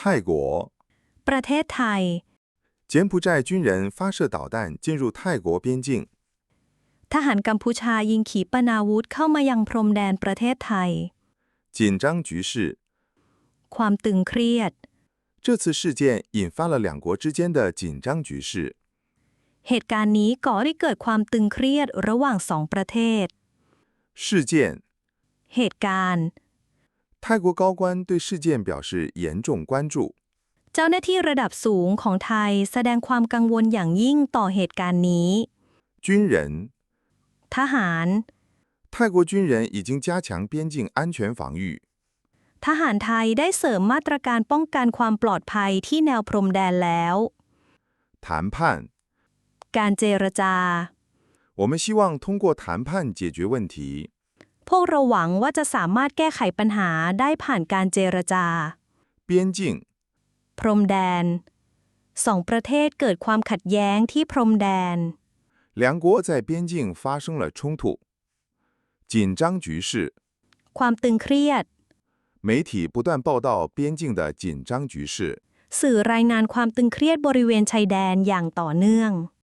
泰国 ประเทศไทย 柬埔寨军人发射导弹进入泰国边境。 ทหารกัมพูชายิงขีปนาวุธเข้ามายังพรมแดนประเทศไทย 紧张局势。 ความตึงเครียด 这次事件引发了两国之间的紧张局势。 เหตุการณ์นี้ก่อให้เกิดความตึงเครียดระหว่างสองประเทศ 事件， เหตุการณ์ 泰国高官对事件表示严重关注。 เจ้าหน้าที่ระดับสูงของไทยแสดงความกังวลอย่างยิ่งต่อเหตุการณ์นี้ 军人， ทหาร 泰国军人已经加强边境安全防御。 ทหารไทยได้เสริมมาตรการป้องกันความปลอดภัยที่แนวพรมแดนแล้ว 谈判， การเจรจา 我们希望通过谈判解决问题。 พวกเราหวังว่าจะสามารถแก้ไขปัญหาได้ผ่านการเจรจา 边境， พรมแดน สองประเทศเกิดความขัดแย้งที่พรมแดน 两国在边境发生了冲突。紧张局势， ความตึงเครียด 媒体不断报道边境的紧张局势。 สื่อรายงานความตึงเครียดบริเวณชายแดนอย่างต่อเนื่อง